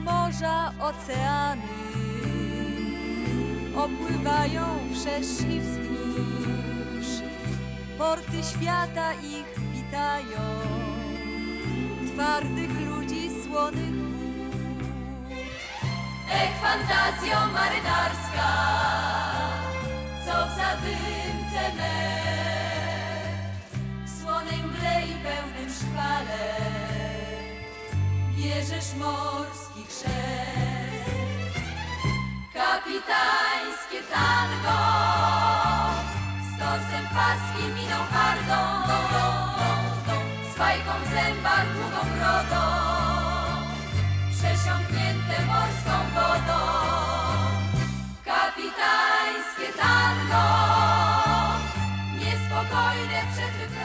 morza, oceany opływają wszerz i wzdłuż. Porty świata ich witają, twardych ludzi słonych wód. Ech, fantazjo marynarska, co w zadymce me, w słonej mgle i pełnym szpale, bierzesz morski chrzest. Kapitańskie tango, z torsem paski miną hardą, z fajką w zębach długą brodą, przesiąknięte morską wodą. Kapitańskie tango, niespokojne przed.